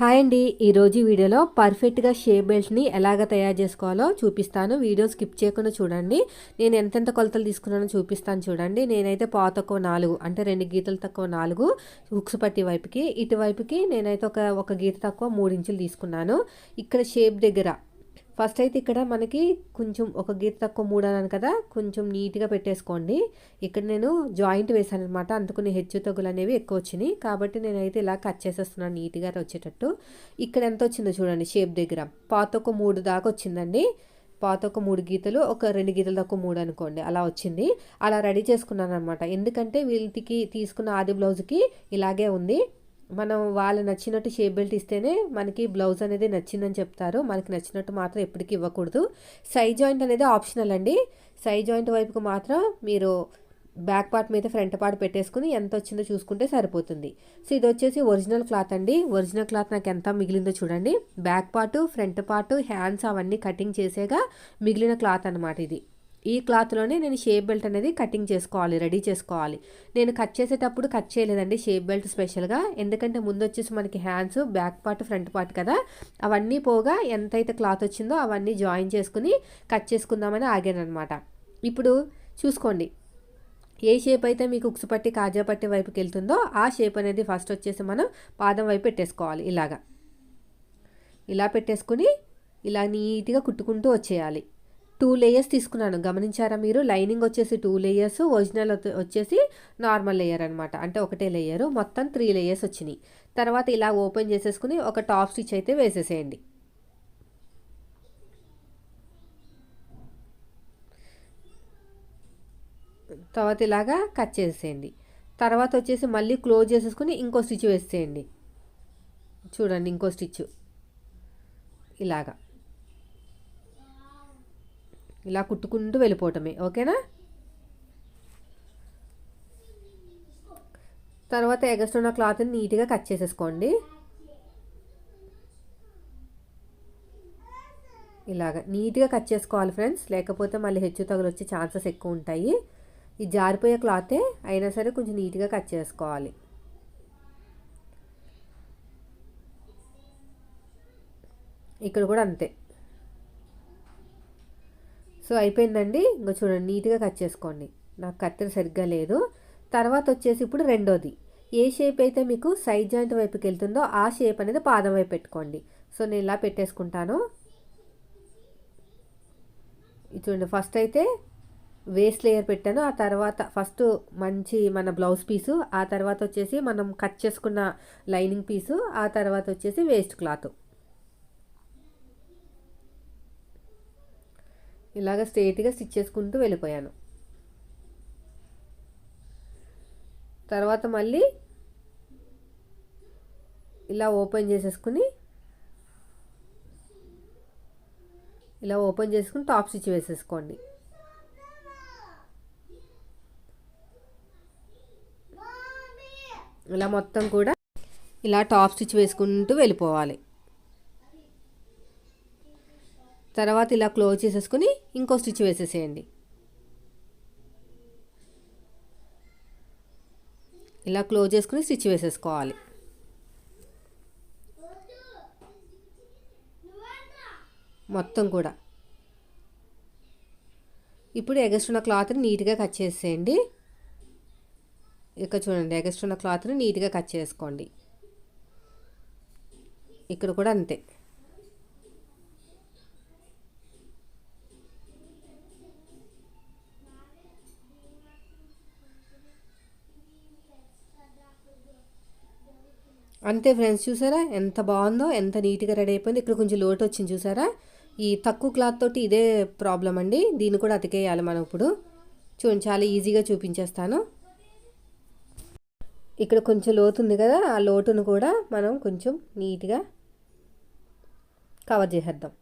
Hi అండి. ఈరోజు వీడియోలో పర్ఫెక్ట్గా షేప్ బెల్ట్ని ఎలాగ తయారు చేసుకోవాలో చూపిస్తాను. వీడియో స్కిప్ చేయకుండా చూడండి. నేను ఎంతెంత కొలతలు తీసుకున్నానో చూపిస్తాను చూడండి. నేనైతే పాత తక్కువ నాలుగు అంటే రెండు గీతలు తక్కువ నాలుగు హుక్స్ పట్టి వైపుకి. ఇటువైపుకి నేనైతే ఒక ఒక గీత తక్కువ మూడు ఇంచులు తీసుకున్నాను. ఇక్కడ షేప్ దగ్గర ఫస్ట్ అయితే ఇక్కడ మనకి కొంచెం ఒక గీత తక్కువ మూడు కదా కొంచెం నీట్గా పెట్టేసుకోండి. ఇక్కడ నేను జాయింట్ వేసాను అనమాట అందుకుని హెచ్చు తగ్గులు అనేవి ఎక్కువ వచ్చినాయి. కాబట్టి నేనైతే ఇలా కట్ చేసేస్తున్నాను నీట్గా వచ్చేటట్టు. ఇక్కడ ఎంత వచ్చిందో చూడండి షేప్ దగ్గర. పాత ఒక మూడు దాకా వచ్చిందండి. పాత ఒక మూడు గీతలు ఒక రెండు గీతలు తక్కువ మూడు అనుకోండి అలా వచ్చింది. అలా రెడీ చేసుకున్నాను అనమాట ఎందుకంటే వీళ్ళకి తీసుకున్న ఆది బ్లౌజ్కి ఇలాగే ఉంది. మనం వాళ్ళు నచ్చినట్టు షేప్ బెల్ట్ ఇస్తేనే మనకి బ్లౌజ్ అనేది నచ్చిందని చెప్తారు. మనకి నచ్చినట్టు మాత్రం ఎప్పటికీ ఇవ్వకూడదు. సై జాయింట్ అనేది ఆప్షనల్ అండి. సై జాయింట్ వైపుకు మాత్రం మీరు బ్యాక్ పార్ట్ మీద ఫ్రంట్ పార్ట్ పెట్టేసుకుని ఎంత వచ్చిందో చూసుకుంటే సరిపోతుంది. సో ఇది వచ్చేసి ఒరిజినల్ క్లాత్ అండి. ఒరిజినల్ క్లాత్ నాకు ఎంత మిగిలిందో చూడండి. Back part front part hands అవన్నీ కటింగ్ చేసేగా మిగిలిన క్లాత్ అనమాట ఇది. ఈ క్లాత్లోనే నేను షేప్ బెల్ట్ అనేది కటింగ్ చేసుకోవాలి రెడీ చేసుకోవాలి. నేను కట్ చేసేటప్పుడు కట్ చేయలేదండి షేప్ బెల్ట్ స్పెషల్గా. ఎందుకంటే ముందు వచ్చేసి మనకి hands back part front part కదా. అవన్నీ పోగా ఎంతైతే క్లాత్ వచ్చిందో అవన్నీ జాయిన్ చేసుకుని కట్ చేసుకుందామని ఆగాను అనమాట ఇప్పుడు చూసుకోండి. ఏ షేప్ అయితే మీకు ఉక్సు పట్టి కాజా పట్టి వైపుకి వెళ్తుందో ఆ షేప్ అనేది ఫస్ట్ వచ్చేసి మనం పాదం వైపు పెట్టేసుకోవాలి ఇలాగా. ఇలా పెట్టేసుకుని ఇలా నీట్గా కుట్టుకుంటూ వచ్చేయాలి. టూ లేయర్స్ తీసుకున్నాను. గమనించారా మీరు? లైనింగ్ వచ్చేసి టూ లేయర్స్ ఒరిజినల్ వచ్చేసి నార్మల్ లేయర్ అనమాట అంటే ఒకటే లేయరు మొత్తం త్రీ లేయర్స్ వచ్చినాయి. తర్వాత ఇలా ఓపెన్ చేసేసుకుని ఒక టాప్ స్టిచ్ అయితే వేసేసేయండి. తర్వాత ఇలాగా కట్ చేసేయండి తర్వాత వచ్చేసి మళ్ళీ క్లోజ్ చేసేసుకుని ఇంకో స్టిచ్ వేసేయండి చూడండి ఇంకో స్టిచ్. ఇలాగా. ఇలా కుట్టుకుంటూ వెళ్ళిపోవటమే. ఓకేనా? తర్వాత ఎగస్ట్ ఉన్న క్లాత్ని నీట్గా కట్ చేసేసుకోండి. ఇలాగ నీట్గా కట్ చేసుకోవాలి ఫ్రెండ్స్. లేకపోతే మళ్ళీ హెచ్చు తగులు వచ్చే ఛాన్సెస్ ఎక్కువ ఉంటాయి. ఈ జారిపోయే క్లాతే అయినా సరే కొంచెం నీట్గా కట్ చేసుకోవాలి. ఇక్కడ కూడా అంతే. సో అయిపోయిందండి. ఇంకా చూడండి నీట్గా కట్ చేసుకోండి. నాకు కత్తెర సరిగ్గా లేదు. తర్వాత వచ్చేసి ఇప్పుడు రెండోది. ఏ షేప్ అయితే మీకు సైడ్ జాయింట్ వైపుకి వెళ్తుందో ఆ షేప్ అనేది పాదం వైపు పెట్టుకోండి. సో నేను ఇలా పెట్టేసుకుంటాను. చూడండి ఫస్ట్ అయితే వేస్ట్ లేయర్ పెట్టాను. ఆ తర్వాత ఫస్ట్ మంచి మన బ్లౌజ్ పీసు ఆ తర్వాత వచ్చేసి మనం కట్ చేసుకున్న లైనింగ్ పీసు ఆ తర్వాత వచ్చేసి వేస్ట్ క్లాత్. ఇలాగ స్ట్రైట్గా స్టిచ్ చేసుకుంటూ వెళ్ళిపోయాను. తర్వాత మళ్ళీ ఇలా ఓపెన్ చేసేసుకుని ఇలా ఓపెన్ చేసుకుని టాప్ స్టిచ్ వేసేసుకోండి. ఇలా మొత్తం కూడా ఇలా టాప్ స్టిచ్ వేసుకుంటూ వెళ్ళిపోవాలి. తర్వాత ఇలా క్లోజ్ చేసేసుకుని ఇంకో స్టిచ్ వేసేసేయండి. ఇలా క్లోజ్ చేసుకుని స్టిచ్ వేసేసుకోవాలి. మొత్తం కూడా. ఇప్పుడు ఎగస్ట్రున్న క్లాత్ని నీట్గా కట్ చేసేయండి. ఇక్కడ చూడండి ఎగస్ట్రున్న క్లాత్ని నీట్గా కట్ చేసుకోండి. ఇక్కడ కూడా అంతే. అంతే ఫ్రెండ్స్ చూసారా? ఎంత బాగుందో ఎంత నీట్గా రెడీ అయిపోయింది. ఇక్కడ కొంచెం లోటు వచ్చింది చూసారా? ఈ తక్కువ క్లాత్ తోటి ఇదే ప్రాబ్లం అండి. దీన్ని కూడా అతికేయాలి మనం ఇప్పుడు. చూడండి చాలా ఈజీగా చూపించేస్తాను. ఇక్కడ కొంచెం లోతు ఉంది కదా ఆ లోటును కూడా మనం కొంచెం నీట్గా కవర్ చేసేద్దాం.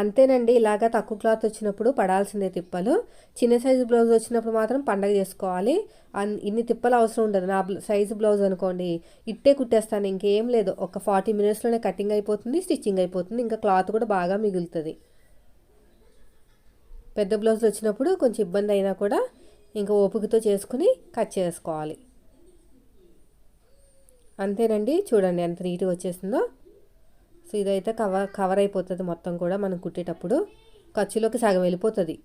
అంతేనండి ఇలాగా తక్కువ క్లాత్ వచ్చినప్పుడు పడాల్సిందే తిప్పలు. చిన్న సైజు బ్లౌజ్ వచ్చినప్పుడు మాత్రం పండగ చేసుకోవాలి. ఇన్ని తిప్పలు అవసరం ఉండదు. నా సైజు బ్లౌజ్ అనుకోండి ఇట్టే కుట్టేస్తాను ఇంకేం లేదు. ఒక ఫార్టీ మినిట్స్లోనే కటింగ్ అయిపోతుంది స్టిచ్చింగ్ అయిపోతుంది ఇంకా క్లాత్ కూడా బాగా మిగులుతుంది. పెద్ద బ్లౌజ్ వచ్చినప్పుడు కొంచెం ఇబ్బంది అయినా కూడా ఇంకా ఓపికతో చేసుకుని కట్ చేసుకోవాలి. అంతేనండి. చూడండి ఎంత నీట్గా వచ్చేసిందో. సో ఇదైతే కవర్ కవర్ అయిపోతుంది మొత్తం కూడా మనం కుట్టేటప్పుడు. ఖర్చులోకి సగం వెళ్ళిపోతుంది.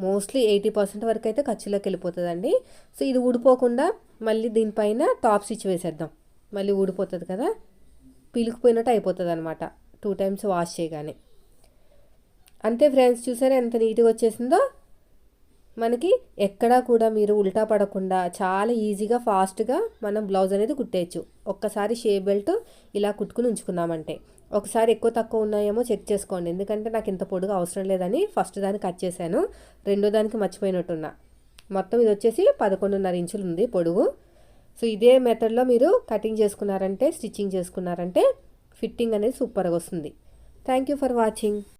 మోస్ట్లీ ఎయిటీ పర్సెంట్ వరకు అయితే ఖర్చులోకి వెళ్ళిపోతుందండి. సో ఇది ఊడిపోకుండా మళ్ళీ దీనిపైన టాప్ స్టిచ్ వేసేద్దాం. మళ్ళీ ఊడిపోతుంది కదా? పీలుకుపోయినట్టు అయిపోతుంది అనమాట టూ టైమ్స్ వాష్ చేయగానే. అంతే ఫ్రెండ్స్ చూసారా ఎంత నీట్గా వచ్చేసిందో? మనకి ఎక్కడా కూడా మీరు ఉల్టా పడకుండా చాలా ఈజీగా ఫాస్ట్గా మనం బ్లౌజ్ అనేది కుట్టేయచ్చు. ఒక్కసారి షే బెల్ట్ ఇలా కుట్టుకుని ఉంచుకున్నామంటే ఒకసారి ఎక్కువ తక్కువ ఉన్నాయేమో చెక్ చేసుకోండి. ఎందుకంటే నాకు ఇంత పొడుగు అవసరం లేదని ఫస్ట్ దాన్ని కట్ చేశాను. రెండో దానికి మర్చిపోయినట్టున్నా. మొత్తం ఇది వచ్చేసి పదకొండున్నర ఇంచులు ఉంది పొడుగు. సో ఇదే మెథడ్లో మీరు కటింగ్ చేసుకున్నారంటే స్టిచ్చింగ్ చేసుకున్నారంటే ఫిట్టింగ్ అనేది సూపర్గా వస్తుంది. Thank you for watching.